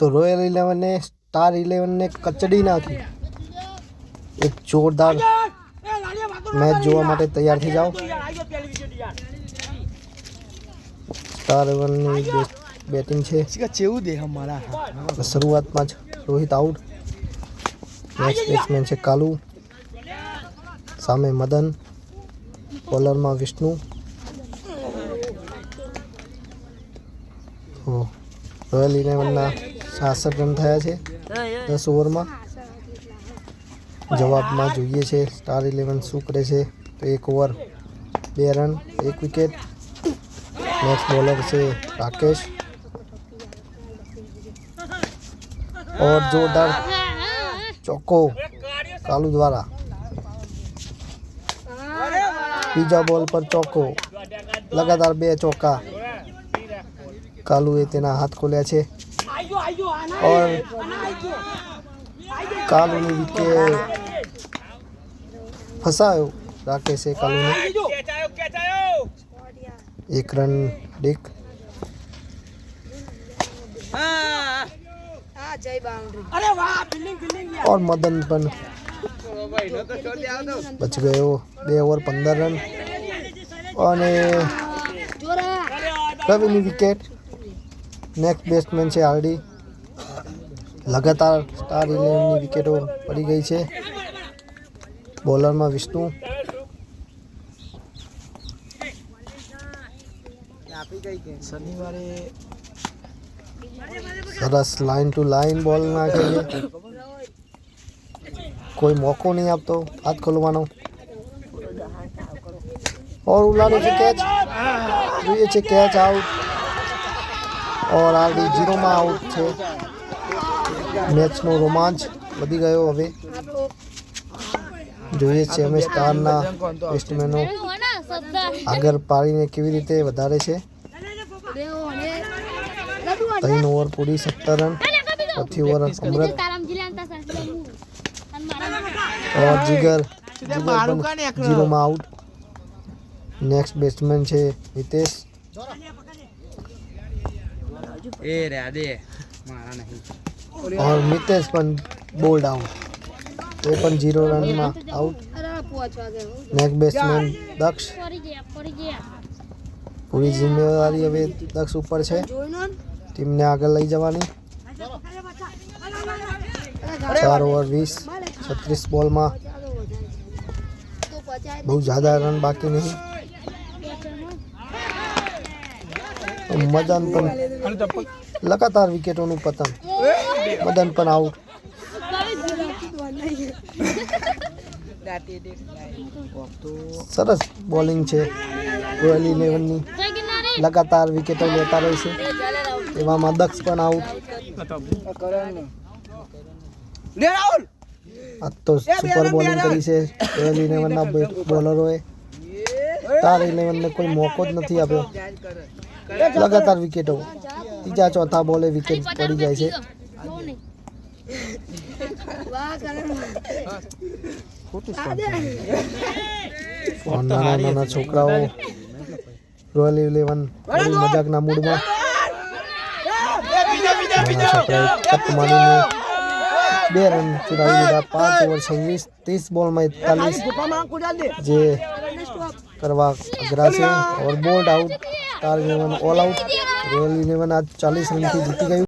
તો royal ઇલેવને star ઇલેવનને કચડી નાખી. એક જોરદાર મેચ જોવા માટે તૈયાર થઈ જાઓ. સ્ટાર ઇલેવનની બેટિંગ છે ચેવું દે અમારા. શરૂઆતમાં જ રોહિત આઉટ નેક્સ્ટ બેટ્સમેન છે કાલુ. સામે મદન. બોલરમાં વિષ્ણુ. રોયલ ઇલેવનના છાસઠ રન થયા છે દસ ઓવરમાં જવાબમાં જોઈએ છે સ્ટાર ઇલેવન શું કરે છે તો એક ઓવર બે રન એક વિકેટ નેક્સ્ટ બોલર છે રાકેશ और जोरदार ચોક્કો કાલુ દ્વારા બીજા બોલ પર ચોક્કો લગાતાર બે ચોક્કા કાલુએ તેના હાથ ખોલ્યા છે और कालू ने विकेट फंसायो राकेश कालू ने एक रन डिक और मदन पन बच गए वो बे ओवर पंदर रन और रवि विकेट નેક્સ્ટ બેટ્સમેન છે આરડી લગાતાર સ્ટાર ઇલેવનની વિકેટો પડી ગઈ છે. બોલરમાં વિષ્ણુ. સરસ લાઇન ટુ લાઇન બોલ નાખે કોઈ મોકો નહીં આપતો હાથ ખોલવાનો. ઓર ઉલાડે છે કેચ જોઈએ છે કેચ આઉટ ઓર આરડી જીરોમાં આઉટ છે. મેચનો રોમાંચ વધી ગયો હવે. જોઈએ છે અમે સ્ટારના બેસ્ટમેનો આગળ પાડીને કેવી રીતે વધારે છે? ત્રણ ઓવર પૂરી સત્તર રન. પછી ઓવર અમૃત. ઓર જીગર. જીગર જીરોમાં આઉટ નેક્સ્ટ બેટ્સમેન છે હિતેશ. એ રે દે મારા નહીં और मितेश પણ બોલ્ડ આઉટ તે પણ zero રનમાં out next batsman Daksh પૂરી જિમ્મેદારી હવે દક્ષ ઉપર છે ટીમને આગળ લઈ જવાની ચાર ઓવર વીસ છત્રીસ બોલમાં બહુ જ્યાદા રન બાકી નહીં તો મદન પણ લગાતાર વિકેટોનું પતન. મદન પણ આઉટ સરસ બોલિંગ છે. રોયલ ઇલેવનની લગાતાર વિકેટો લેતા રહે છે. એવામાં દક્ષ પણ આઉટ આજ તો સુપર બોલિંગ કરી છે. રોયલ ઇલેવનના બોલરોએ તાર ઇલેવનને કોઈ મોકો જ નથી આપ્યો. લગાતાર વિકેટો ત્રીજા ચોથા બોલે વિકેટ પડી જાય છે. નાના નાના છોકરાઓ રોયલ ઇલેવન મજાકના મૂડમાં કપ મારીને બે રન ચુરાવી લીધા. પાંચ ઓવર છવ્વીસ ત્રીસ બોલમાં એકતાલીસ. જે કરવા અઘરા છે. Over bowled out star eleven all out royal eleven આજ ચાલીસ રનથી જીતી ગયું.